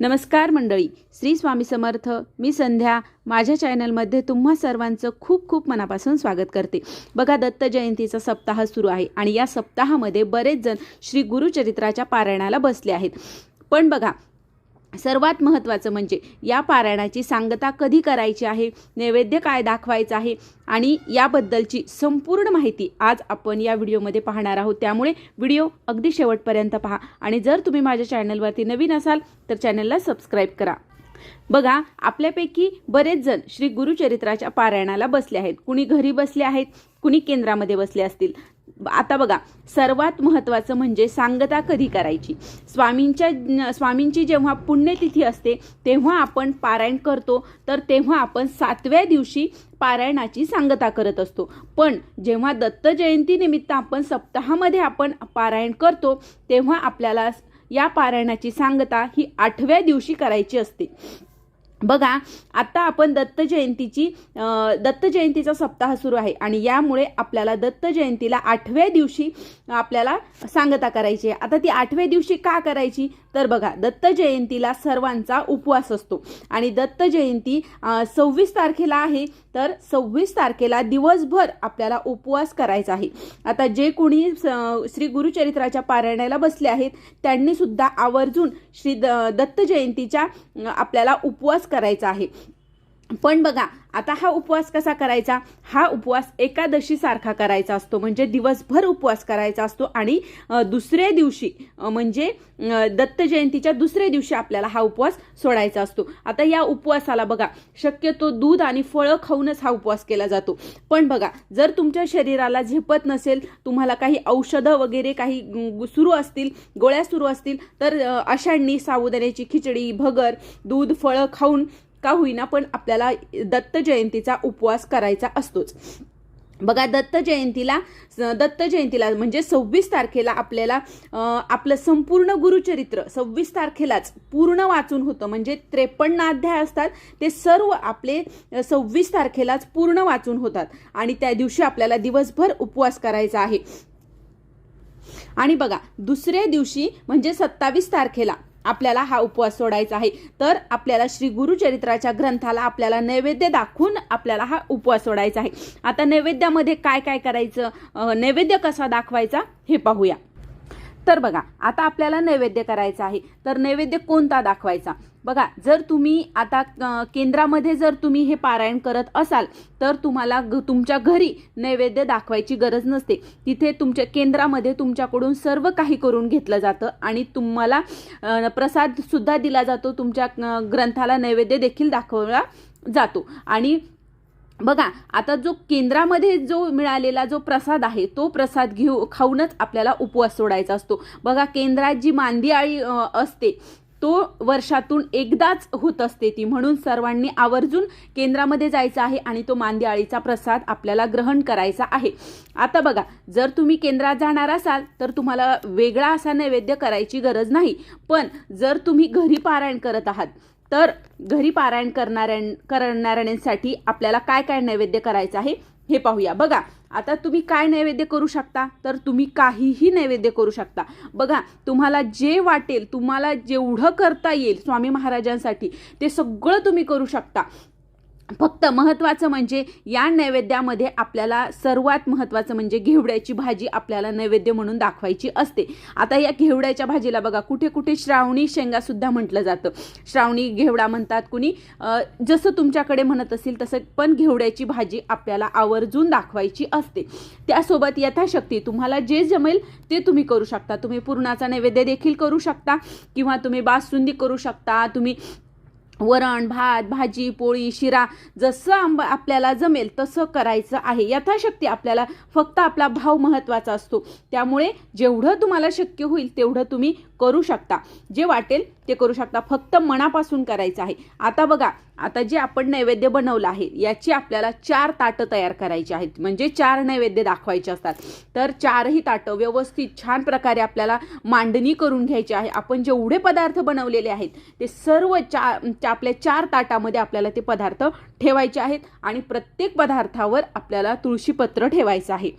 नमस्कार मंडळी श्री स्वामी समर्थ. मी संध्या. माझ्या चॅनलमध्ये तुम्हा सर्वांचं खूप खूप मनापासून स्वागत करते. बघा दत्त जयंतीचा सप्ताह सुरू आहे आणि या सप्ताहामध्ये बरेच जण श्री गुरुचरित्राच्या पारायणाला बसले आहेत. पण बघा सर्वात महत्त्वाचं म्हणजे या पारायणाची सांगता कधी करायची आहे नैवेद्य काय दाखवायचं आहे आणि याबद्दलची संपूर्ण माहिती आज आपण या व्हिडिओमध्ये पाहणार आहोत. त्यामुळे व्हिडिओ अगदी शेवटपर्यंत पहा आणि जर तुम्ही माझ्या चॅनलवरती नवीन असाल तर चॅनलला सबस्क्राईब करा. बघा आपल्यापैकी बरेच जण श्री गुरुचरित्राच्या पारायणाला बसले आहेत. कुणी घरी बसले आहेत कुणी केंद्रामध्ये बसले असतील. आता बघा सर्वात महत्त्वाचं म्हणजे सांगता कधी करायची? स्वामींच्या स्वामींची जेव्हा पुण्यतिथी असते तेव्हा आपण पारायण करतो तर तेव्हा आपण सातव्या दिवशी पारायणाची सांगता करत असतो. पण जेव्हा दत्त जयंतीनिमित्त आपण सप्ताहामध्ये आपण पारायण करतो तेव्हा आपल्याला या पारायणाची सांगता ही आठव्या दिवशी करायची असते. बघा आता आपण दत्त जयंतीची दत्त जयंतीचा सप्ताह सुरू आहे आणि यामुळे आपल्याला दत्त जयंतीला आठव्या दिवशी आपल्याला सांगता करायची आहे. आता ती आठव्या दिवशी का करायची? तर बघा दत्त जयंतीला सर्वांचा उपवास असतो. आणि दत्त जयंती सव्वीस तारखेला आहे तर सव्वीस तारखेला दिवसभर आपल्याला उपवास करायचा आहे. आता जे कोणी स- श्री गुरुचरित्राच्या पारायणाला बसले आहेत त्यांनी सुद्धा आवर्जून श्री द दत्त जयंतीच्या आपल्याला उपवास करायचा आहे. पण बघा आता हा उपवास कसा करायचा? हा उपवास एकादशी सारखा करायचा असतो. म्हणजे दिवसभर उपवास करायचा असतो आणि दुसऱ्या दिवशी म्हणजे दत्त जयंतीच्या दुसऱ्या दिवशी आपल्याला हा उपवास सोडायचा असतो. आता या उपवासाला बघा शक्यतो दूध आणि फळं खाऊनच हा उपवास केला जातो. पण बघा जर तुमच्या शरीराला झेपत नसेल तुम्हाला काही औषधं वगैरे काही सुरू असतील गोळ्या सुरू असतील तर अशांनी साबुदाण्याची खिचडी भगर दूध फळं खाऊन का होईना पण आपल्याला दत्त जयंतीचा उपवास करायचा असतोच. बघा दत्त जयंतीला दत्त जयंतीला म्हणजे सव्वीस तारखेला आपल्याला आपलं संपूर्ण गुरुचरित्र सव्वीस तारखेलाच पूर्ण वाचून होतं. म्हणजे त्रेपन्न अध्याय असतात ते सर्व आपले सव्वीस तारखेलाच पूर्ण वाचून होतात. आणि त्या दिवशी आपल्याला दिवसभर उपवास करायचा आहे. आणि बघा दुसऱ्या दिवशी म्हणजे सत्तावीस तारखेला आपल्याला हा उपवास सोडायचा आहे. तर आपल्याला श्री गुरुचरित्राच्या ग्रंथाला आपल्याला नैवेद्य दाखवून आपल्याला हा उपवास सोडायचा आहे. आता नैवेद्यामध्ये काय काय करायचं नैवेद्य कसा दाखवायचा? हे पाहूया. तर बघा आता आपल्याला नैवेद्य करायचा आहे. तर नैवेद्य कोणता दाखवायचा? बघा जर तुम्ही आता केंद्रामध्ये जर तुम्ही हे पारायण करत असाल तर तुम्हाला ग- तुमच्या घरी नैवेद्य दाखवायची गरज नसते. तिथे तुमच्या केंद्रामध्ये तुमच्याकडून सर्व काही करून घेतलं जातं आणि तुम्हाला प्रसादसुद्धा दिला जातो. तुमच्या ग्रंथाला नैवेद्य देखील दाखवला जातो. आणि बघा आता जो केंद्रामध्ये जो मिळालेला जो प्रसाद आहे तो प्रसाद घेऊ खाऊनच आपल्याला उपवास सोडायचा असतो. बघा केंद्रात जी मांदी आळी असते तो वर्षातून एकदाच होत असते ती. म्हणून सर्वांनी आवर्जून केंद्रामध्ये जायचं आहे आणि तो मांदी प्रसाद आपल्याला ग्रहण करायचा आहे. आता बघा जर तुम्ही केंद्रात जाणार असाल तर तुम्हाला वेगळा असा नैवेद्य करायची गरज नाही. पण जर तुम्ही घरी पारायण करत आहात तर घरी पारायण करणाऱ्यां करणाऱ्यांसाठी आपल्याला काय काय नैवेद्य करायचं आहे हे पाहूया. बघा आता तुम्ही काय नैवेद्य करू शकता? तर तुम्ही काहीही नैवेद्य करू शकता. बघा तुम्हाला जे वाटेल तुम्हाला जेवढं करता येईल स्वामी महाराजांसाठी ते सगळं तुम्ही करू शकता. फक्त महत्त्वाचं म्हणजे या नैवेद्यामध्ये आपल्याला सर्वात महत्त्वाचं म्हणजे घेवड्याची भाजी आपल्याला नैवेद्य म्हणून दाखवायची असते. आता या घेवड्याच्या भाजीला बघा कुठे कुठे श्रावणी शेंगासुद्धा म्हटलं जातं. श्रावणी घेवडा म्हणतात कुणी जसं तुमच्याकडे म्हणत असेल तसं पण घेवड्याची भाजी आपल्याला आवर्जून दाखवायची असते. त्यासोबत यथाशक्ती तुम्हाला जे जमेल ते तुम्ही करू शकता. तुम्ही पूर्णाचा नैवेद्य देखील करू शकता किंवा तुम्ही बासुंदी करू शकता तुम्ही वरण भात भाजी पोळी शिरा जसं आंब आपल्याला जमेल तसं करायचं आहे. यथाशक्ती आपल्याला फक्त आपला भाव महत्त्वाचा असतो. त्यामुळे जेवढं तुम्हाला शक्य होईल तेवढं तुम्ही करू शकता. जे वाटेल ते करू शकता. फक्त मनापासून करायचं आहे. आता बघा आता जे आपण नैवेद्य बनवलं आहे याची आपल्याला चार ताटं तयार करायची आहेत. म्हणजे चार नैवेद्य दाखवायचे असतात. तर चारही ताटं व्यवस्थित छान प्रकारे आपल्याला मांडणी करून घ्यायची आहे. आपण जेवढे पदार्थ बनवलेले आहेत ते सर्व चा आपल्या चार ताटामध्ये आपल्याला ते पदार्थ ठेवायचे आहेत. आणि प्रत्येक पदार्थावर आपल्याला तुळशीपत्र ठेवायचं आहे.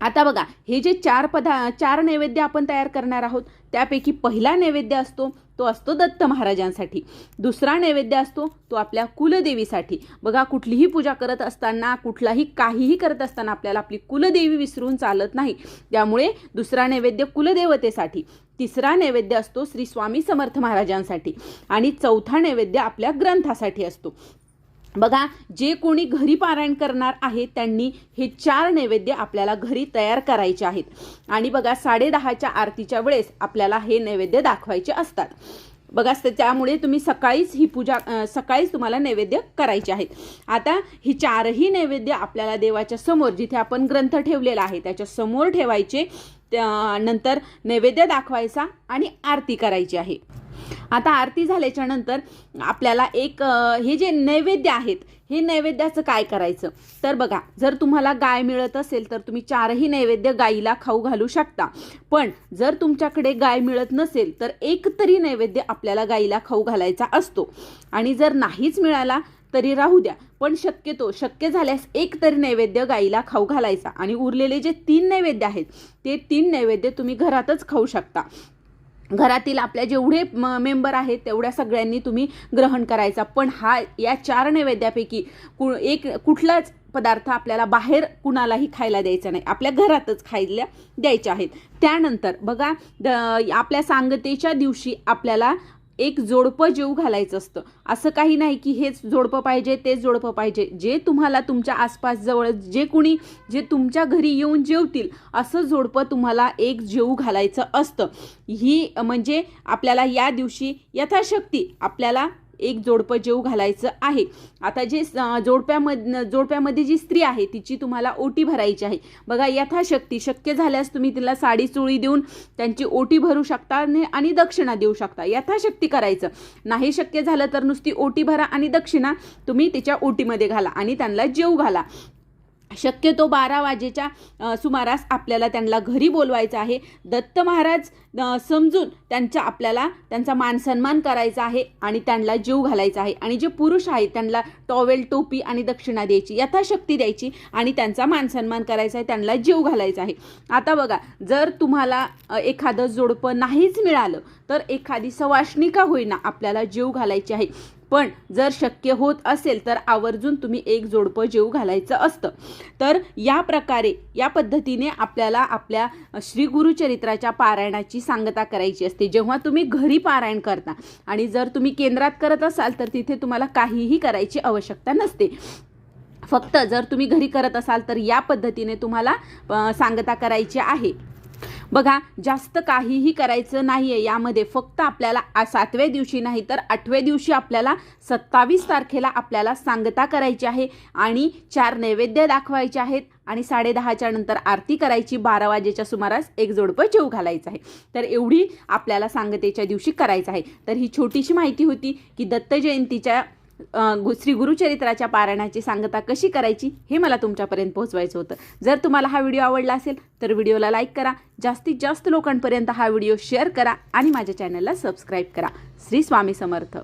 आता बघा हे जे चार पदा चार नैवेद्य आपण तयार करणार आहोत त्यापैकी पहिला नैवेद्य असतो तो असतो दत्त महाराजांसाठी. दुसरा नैवेद्य असतो तो आपल्या कुलदेवीसाठी. बघा कुठलीही पूजा करत असताना कुठलाही काहीही करत असताना आपल्याला आपली कुलदेवी विसरून चालत नाही. त्यामुळे दुसरा नैवेद्य कुलदेवतेसाठी. तिसरा नैवेद्य असतो श्री स्वामी समर्थ महाराजांसाठी. आणि चौथा नैवेद्य आपल्या ग्रंथासाठी असतो. बघा जे कोणी घरी पारायण करणार आहे त्यांनी हे चार नैवेद्य आपल्याला घरी तयार करायचे आहेत. आणि बघा साडेदहाच्या आरतीच्या वेळेस आपल्याला हे नैवेद्य दाखवायचे असतात. बघा त्यामुळे तुम्ही सकाळीच ही पूजा सकाळीच तुम्हाला नैवेद्य करायचे आहेत. आता ही चारही नैवेद्य आपल्याला देवाच्या समोर जिथे आपण ग्रंथ ठेवलेला आहे त्याच्यासमोर ठेवायचे त्या- नंतर नैवेद्य दाखवायचा आणि आरती करायची आहे. आता आरती झाल्याच्यानंतर आपल्याला एक हे जे नैवेद्य आहेत हे नैवेद्याचं काय करायचं? तर बघा जर तुम्हाला गाय मिळत असेल तर तुम्ही चारही नैवेद्य गाईला खाऊ घालू शकता. पण जर तुमच्याकडे गाय मिळत नसेल तर एक तरी नैवेद्य आपल्याला गाईला खाऊ घालायचा असतो. आणि जर नाहीच मिळाला तरी राहू द्या. पण शक्यतो शक्य झाल्यास एक तरी नैवेद्य गाईला खाऊ घालायचा. आणि उरलेले जे तीन नैवेद्य आहेत ते तीन नैवेद्य तुम्ही घरातच खाऊ शकता. घरातील आपल्या जेवढे म- मेंबर आहेत तेवढ्या सगळ्यांनी तुम्ही ग्रहण करायचा. पण हा या चार नैवेद्यापैकी कु एक कुठलाच पदार्थ आपल्याला बाहेर कुणालाही खायला द्यायचा नाही. आपल्या घरातच खायला द्यायचे आहेत. त्यानंतर बघा द- आपल्या सांगतेच्या दिवशी आपल्याला एक जोडपं जेऊ घालायचं असतं. असं काही नाही की हेच जोडपं पाहिजे तेच जोडपं पाहिजे. जे तुम्हाला तुमच्या आसपास जवळ जे कुणी जे तुमच्या घरी येऊन जेवतील असं जोडपं तुम्हाला एक जेऊ घालायचं असतं. ही म्हणजे आपल्याला या दिवशी यथाशक्ती आपल्याला एक जोडपं जेऊ घालायचं आहे. आता जे जोडप्यामध जोडप्यामध्ये जी स्त्री आहे तिची तुम्हाला ओटी भरायची आहे. बघा यथाशक्ती शक्य झाल्यास तुम्ही तिला साडी चोळी देऊन त्यांची ओटी भरू शकता आणि आणि दक्षिणा देऊ शकता. यथाशक्ती करायचं. नाही शक्य झालं तर नुसती ओटी भरा आणि दक्षिणा तुम्ही तिच्या ओटीमध्ये घाला आणि त्यांना जेऊ घाला. शक्यतो बारा वाजेच्या सुमारास आपल्याला त्यांना घरी बोलवायचं आहे. दत्त महाराज समजून त्यांच्या आपल्याला त्यांचा मानसन्मान करायचा आहे आणि त्यांना जीव घालायचा आहे. आणि जे पुरुष आहेत त्यांना टॉवेल टोपी आणि दक्षिणा द्यायची यथाशक्ती द्यायची आणि त्यांचा मानसन्मान करायचा आहे त्यांना जीव घालायचा आहे. आता बघा जर तुम्हाला एखादं जोडपं नाहीच मिळालं तर एखादी सवाष्णी का होईना आपल्याला जीव घालायची आहे? पण जर शक्य होत असेल तर आवर्जून तुम्ही एक जोडपं जेऊ घालायचं असतं. तर या प्रकारे या पद्धतीने आपल्याला आपल्या श्री गुरुचरित्राच्या पारायणाची सांगता करायची असते. जेव्हा तुम्ही घरी पारायण करता आणि जर तुम्ही केंद्रात करत असाल तर तिथे तुम्हाला काहीही करायची आवश्यकता नसते. फक्त जर तुम्ही घरी करत असाल तर या पद्धतीने तुम्हाला सांगता करायची आहे. बघा जास्त काहीही करायचं नाही आहे यामध्ये. फक्त आपल्याला सातव्या दिवशी नाही तर आठव्या दिवशी आपल्याला सत्तावीस तारखेला आपल्याला सांगता करायची आहे आणि चार नैवेद्य दाखवायचे आहेत आणि साडेदहाच्या नंतर आरती करायची. बारा वाजेच्या सुमारास एक जोडपं जेव घालायचं आहे. तर एवढी आपल्याला सांगतेच्या दिवशी करायचं आहे. तर ही छोटीशी माहिती होती की दत्त जयंतीच्या श्री गुरुचरित्राच्या पारायणाची सांगता कशी करायची हे मला तुमच्यापर्यंत पोहोचवायचं होतं. जर तुम्हाला हा व्हिडिओ आवडला असेल तर व्हिडिओला लाईक करा. जास्तीत जास्त लोकांपर्यंत हा व्हिडिओ शेअर करा आणि माझ्या चॅनलला सबस्क्राईब करा. श्री स्वामी समर्थ.